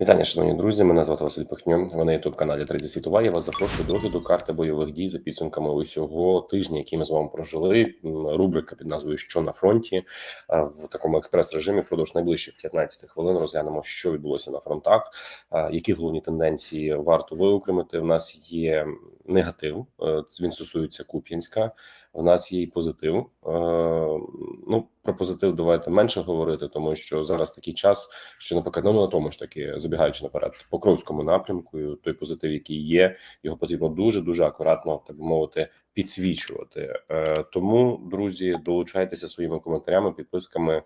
Вітання, шановні друзі. Мене звати Василь Пихньо. Ви на youtube каналі Третя світова. Я вас запрошую до огляду карти бойових дій за підсумками усього тижня, який ми з вами прожили. Рубрика під назвою Що на фронті Е, в такому експрес-режимі. Впродовж найближчих 15 хвилин розглянемо, що відбулося на фронтах, е, які головні тенденції варто виокремити. В нас є негатив. е, Він стосується Куп'янська. В нас є і позитив. Е, Ну про позитив давайте менше говорити, тому що зараз такий час, що наприклад, ну на тому ж таки забігаючи наперед, по Кровському напрямку, той позитив, який є, його потрібно дуже дуже акуратно, так би мовити, підсвічувати. Е, Тому, друзі, долучайтеся своїми коментарями, підписками.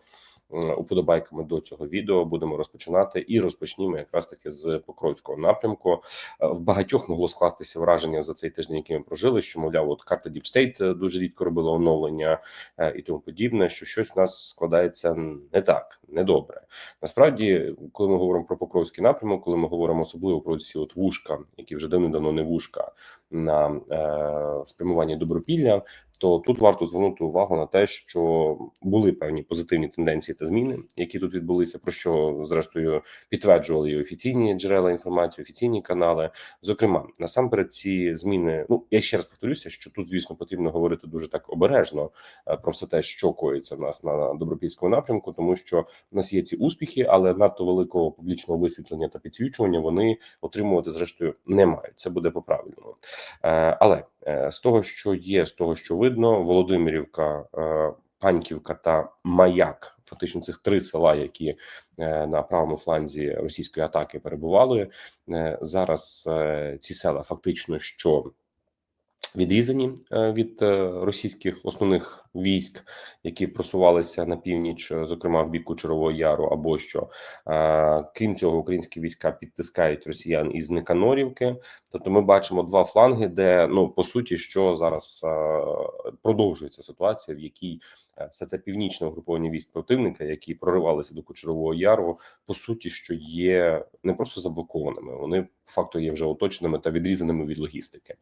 М, Уподобайками до цього відео будемо розпочинати і розпочнімо якраз таки з Покровського напрямку. Е, В багатьох могло скластися враження за цей тиждень, який ми прожили. Що мовляв, от карта Deep State е, дуже рідко робила оновлення е, і тому подібне. Що щось в нас складається не так, недобре. Насправді, коли ми говоримо про Покровський напрямок, коли ми говоримо особливо про ці от вушка, які вже давно не вушка на е, спрямуванні добропілля, то тут варто звернути увагу на те, що були певні позитивні тенденції та зміни, які тут відбулися, про що зрештою підтверджували і офіційні джерела інформації, офіційні канали. Зокрема, насамперед, ці зміни. Ну я ще раз повторюся, що тут, звісно, потрібно говорити дуже так обережно е, про все те, що коїться в нас на добропільському напрямку, тому що в нас є ці успіхи, але надто великого публічного висвітлення та підсвічування вони отримувати зрештою не мають. Це буде по правильному. Е, Але з того, що є, з того, що видно, Володимирівка, е, Паньківка та Маяк, фактично цих три села, які е, на правому фланзі російської атаки перебували. е, Зараз е, ці села фактично що відрізані е, від е, російських основних військ, які просувалися на північ, е, зокрема в бік Кучерового Яру, або що крім цього, українські війська підтискають росіян із Никанорівки. Тобто, ми бачимо два фланги, де ну по суті, що зараз продовжується ситуація, в якій все це північне угруповання військ противника, які проривалися до Кучерового Яру, по суті, що є не просто заблокованими, вони факту є вже оточеними та відрізаними від логістики.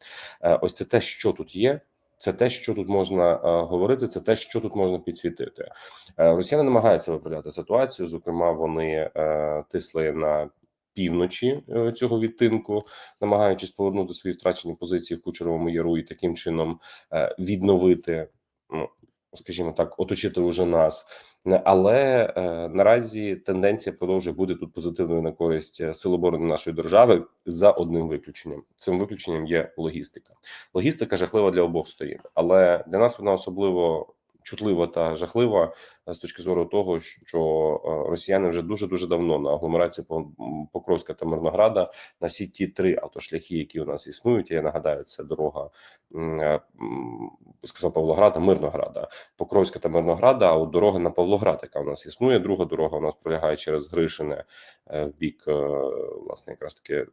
Е, Ось це те, що тут є. Це те, що тут можна е, говорити, це те, що тут можна підсвітити. Е, Росіяни намагаються виправляти ситуацію. Зокрема, вони е, тисли на півночі е, цього відтинку, намагаючись повернути свої втрачені позиції в Кучеровому Яру і таким чином е, відновити, ну скажімо так, оточити уже нас. Не- Але е, наразі тенденція продовжує бути тут позитивною на користь е, сил оборони нашої держави за одним виключенням. Цим виключенням є логістика. Логістика жахлива для обох сторін, але для нас вона особливо чутлива та жахлива е, з точки зору того, що е, росіяни вже дуже дуже давно на агломерації Покровська та Мирнограда на всі ті три автошляхи, які у нас існують. Я нагадаю, це дорога е, сказав Павлограда, Мирнограда, Покровська та Мирнограда. А от дорога на Павлоград, яка у нас існує. Друга дорога у нас пролягає через Гришине в бік, власне, якраз таки.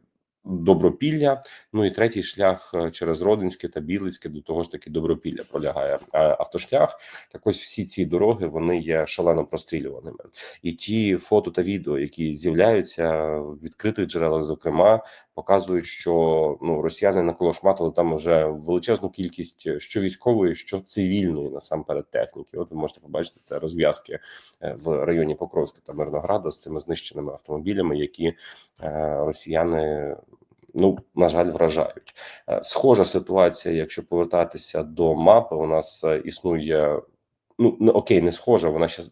Добропілля, ну і третій шлях е, через Родинське та Білицьке до того ж таки Добропілля пролягає А автошлях. Так ось всі ці дороги вони є шалено прострілюваними, і ті фото та відео, які з'являються в відкритих джерелах, зокрема, показують, що ну росіяни наколошматили там уже величезну кількість що військової, що цивільної насамперед техніки. От ви можете побачити це розв'язки е, в районі Покровська та Мирнограда з цими знищеними автомобілями, які е, росіяни. Ну, на жаль, вражають. Е, Схожа ситуація, якщо повертатися до мапи, у нас е, існує. Ну, не окей, не схожа. Вона ще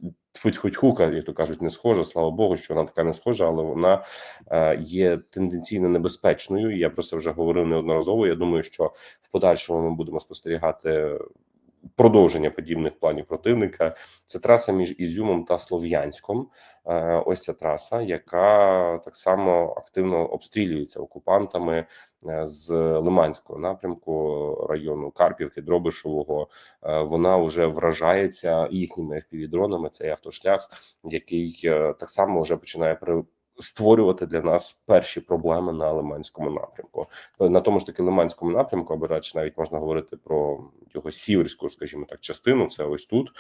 хоч хоч хука, як то кажуть, не схожа. Слава Богу, що вона така не схожа, але вона е, є тенденційно небезпечною. Я про це вже говорив неодноразово. Я думаю, що в подальшому ми будемо спостерігати продовження подібних планів противника. Це траса між Ізюмом та Слов'янськом. Е, Ось ця траса, яка так само активно обстрілюється окупантами е, з Лиманського напрямку району Карпівки, Дробишевого. Е, Вона вже вражається їхніми FPV-дронами. Цей автошлях, який так само вже починає створювати для нас перші проблеми на Лиманському напрямку. Е, На тому ж таки Лиманському напрямку, або радше навіть можна говорити про його сіверську, скажімо так, частину. Це ось тут.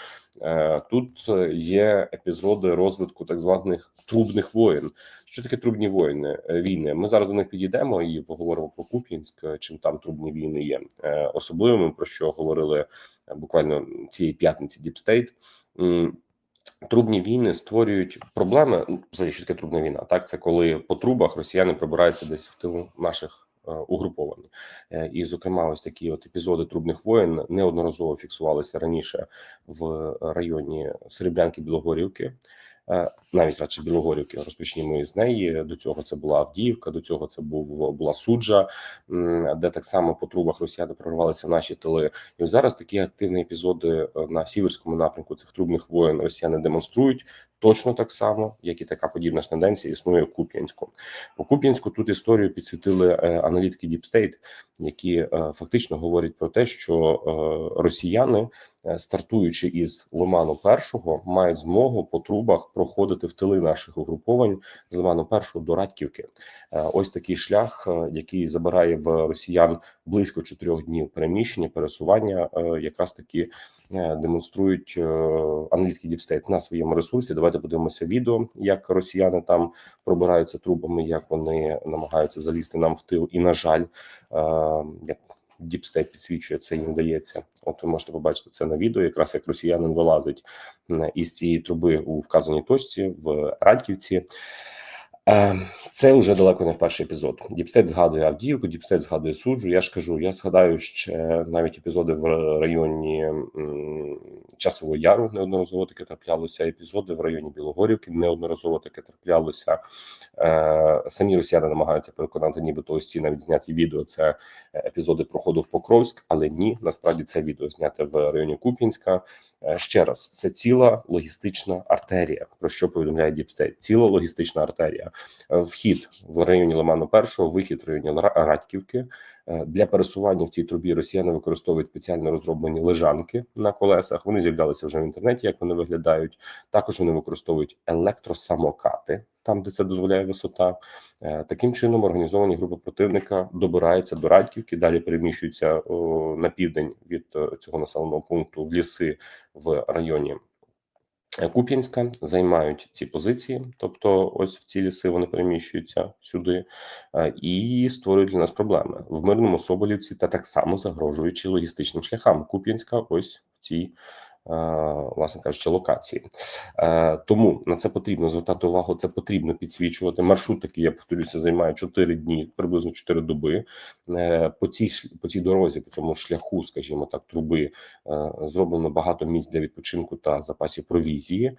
Е, Тут є епізоди розвитку так званих трубних воєн. Що таке трубні воїни? Е, Війни? Ми зараз до них підійдемо і поговоримо про Куп'янськ, е, чим там трубні війни є особливими, про що говорили буквально цієї п'ятниці. М, Трубні війни створюють проблеми. Ну, взагалі, що таке трубна війна? Так, це коли по трубах росіяни пробираються десь в тилу наших е, угруповань. Е, І, зокрема, ось такі от епізоди трубних воєн неодноразово фіксувалися раніше в районі Серебрянки Білогорівки. Е, Навіть радше Білогорівки розпочнімо із неї. До цього це була Авдіївка, до цього це був була суджа, де так само по трубах росіяни прорвалися наші тили. І зараз такі активні епізоди е, на сіверському напрямку цих трубних воєн росіяни демонструють точно так само, як і така подібна ж тенденція існує в Куп'янську. По Куп'янську тут історію підсвітили е, аналітики Deep State, які е, фактично говорять про те, що е, росіяни, стартуючи із Лиману першого, мають змогу по трубах проходити в тили наших угруповань з Лиману першого до Радьківки. Ось такий шлях, який забирає в росіян близько чотирьох днів переміщення, пересування, якраз таки демонструють е, аналітики State на своєму ресурсі. Давайте подивимося відео, як росіяни там пробираються трубами, як вони намагаються залізти нам в тил. І на жаль, е, як State підсвічує, це їм вдається. От ви можете побачити це на відео, якраз як росіянин вилазить із цієї труби у вказаній точці в Радьківці. Е, Це вже далеко не в перший епізод. Діпстейт згадує Авдіївку, Діпстейт згадує суджу. Я ж кажу, я згадаю ще навіть епізоди в районі Часового Яру неодноразово таке траплялося. Епізоди в районі Білогорівки неодноразово таке траплялося. Е, Самі росіяни намагаються переконати, нібито ось навіть зняті відео. Це епізоди проходу в Покровськ, але ні, насправді це відео зняте в районі Куп'янська. Е, Ще раз, це ціла логістична артерія, про що повідомляє Діпстейт. Ціла логістична артерія. Е, Вхід в районі Лиману першого, вихід в районі Ра- Радьківки. Е, Для пересування в цій трубі росіяни використовують спеціально розроблені лежанки на колесах. Вони з'являлися вже в інтернеті, як вони виглядають. Також вони використовують електросамокати, там де це дозволяє висота. Е, Таким чином організовані групи противника добираються до Радьківки, далі переміщуються на південь від е, цього населеного пункту в ліси в районі Куп'янська, займають ці позиції, тобто ось в ці ліси вони переміщуються сюди е, і створюють для нас проблеми в мирному Соболівці та так само загрожуючи логістичним шляхам. Куп'янська ось в цій. Е, Власне кажучи, локації Е, тому на це потрібно звертати увагу. Це потрібно підсвічувати. Маршрут такий, я повторюся, займає 4 дні, приблизно 4 доби. Е, По цій по цій дорозі, по цьому шляху, скажімо так, труби зроблено багато місць для відпочинку та запасів провізії.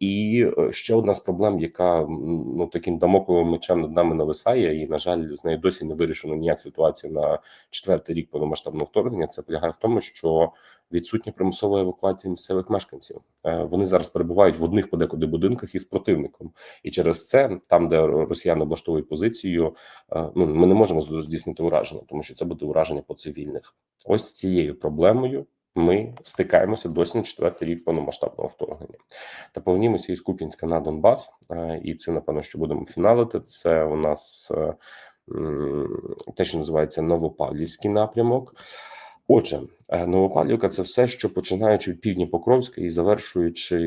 І ще одна з проблем, яка ну таким дамокловим мечем над нами нависає, і на жаль, з нею досі не вирішено ніяк ситуація на четвертий рік повномасштабного вторгнення. Це полягає в тому, що відсутня примусова евакуація місцевих мешканців. Е, Вони зараз перебувають в одних подекуди будинках із противником, і через це, там, де росіяни облаштовують позицію, е, ну ми не можемо здійснити ураження, тому що це буде ураження по цивільних. Ось цією проблемою. Ми стикаємося досі на четвертий рік повномасштабного вторгнення. Та повернімося із Куп'янська на Донбас, е, і це напевно, що будемо фіналити. Це у нас те, що називається Новопавлівський напрямок. Отже, е, Новопавлівка це все, що починаючи від півдні Покровська і завершуючи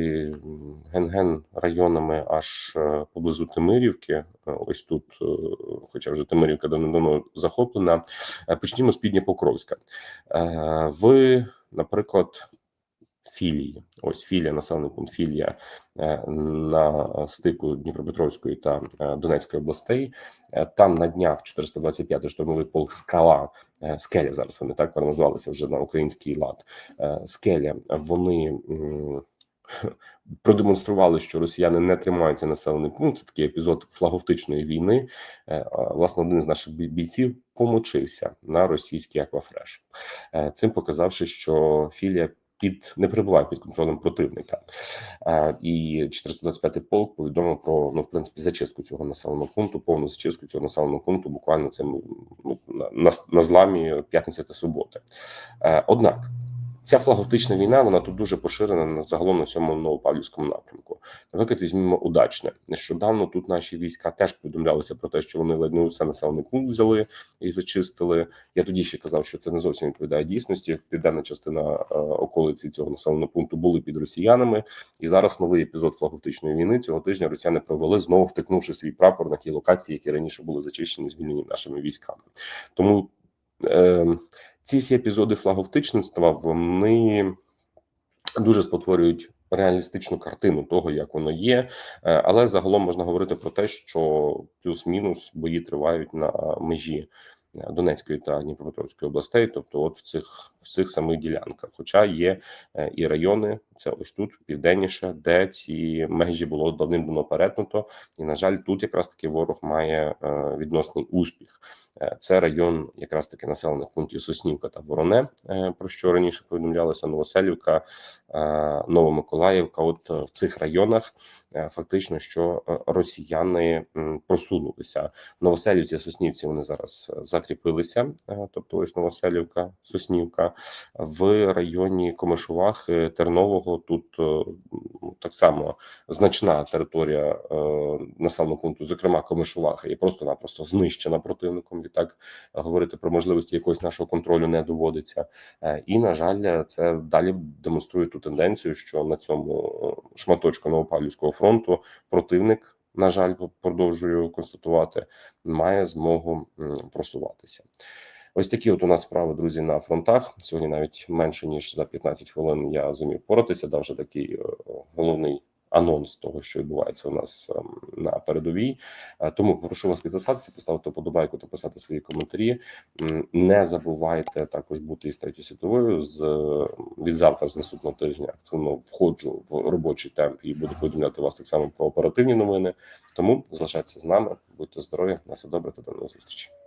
ген-ген районами аж е, поблизу Тимирівки. Е, Ось тут, хоча вже Тимирівка давно захоплена. Почнімо з півдня Покровська. Ви, наприклад, філії. Ось філія, населений пункт філія е, на стику Дніпропетровської та е, Донецької областей. Е, Там на днях 425-й штурмовий полк скала скеля. Зараз вони так переназвалися вже на український лад. Скеля. Вони продемонстрували, що росіяни не тримаються населений пункт. Це такий епізод флаговтичної війни. Власне, один з наших бійців помочився на російський аквафреш, цим показавши, що філія під не перебуває під контролем противника. А, І 425-й полк повідомив про ну в принципі зачистку цього населеного пункту, повну зачистку цього населеного пункту. Буквально цим ну, на, на, на зламі п'ятниці та суботи. Е, Однак. Ця флаговтична війна вона тут дуже поширена на загалом на цьому новопавлівському напрямку. Наприклад, візьмемо удачне. Нещодавно тут наші війська теж повідомлялися про те, що вони ледь не усе населений пункт взяли і зачистили. Я тоді ще казав, що це не зовсім відповідає дійсності. Південна частина е, околиці цього населеного пункту були під росіянами, і зараз новий епізод флаговтичної війни цього тижня росіяни провели знову втикнувши свій прапор на ті локації, які раніше були зачищені, звільнені нашими військами. Тому е, ці всі епізоди флаговтичництва вони дуже спотворюють реалістичну картину того, як воно є. Е, Але загалом можна говорити про те, що плюс-мінус бої тривають на межі Донецької та Дніпропетровської областей, тобто, от в цих в цих самих ділянках. Хоча є е, і райони, це ось тут південніше, де ці межі було давним-давно перетнуто, і на жаль, тут якраз таки ворог має е, відносний успіх. Е, Це район якраз таки населених пунктів Соснівка та Вороне, про що раніше повідомлялося Новоселівка, Новомиколаївка. От е, в цих районах е, фактично, що е, росіяни просунулися. Новоселівці, Соснівці вони зараз е, закріпилися. е, Тобто, ось Новоселівка, Соснівка в районі Комишувахи, Тернового. Тут е, так само значна територія е, населеного пункту, зокрема Комишуваха, є просто-напросто знищена противником. Відтак говорити про можливості якогось нашого контролю не доводиться. Е, І на жаль, це далі демонструє тенденцію, що на цьому е, шматочку Новопавлівського фронту противник. На жаль, продовжую констатувати, має змогу просуватися. Ось такі от у нас справи, друзі, на фронтах. Сьогодні навіть менше ніж за 15 хвилин я зумів поратися. Дав вже такий е, головний анонс того, що відбувається у нас ем, на передовій. Е, Тому прошу вас підписатися, поставити подобайку та писати свої коментарі. Не забувайте також бути із третьою світовою. З від завтра, з наступного тижня, активно входжу в робочий темп і буду повідомляти вас так само про оперативні новини. Тому залишайтеся з нами, будьте здорові, на все добре та до нових зустрічей.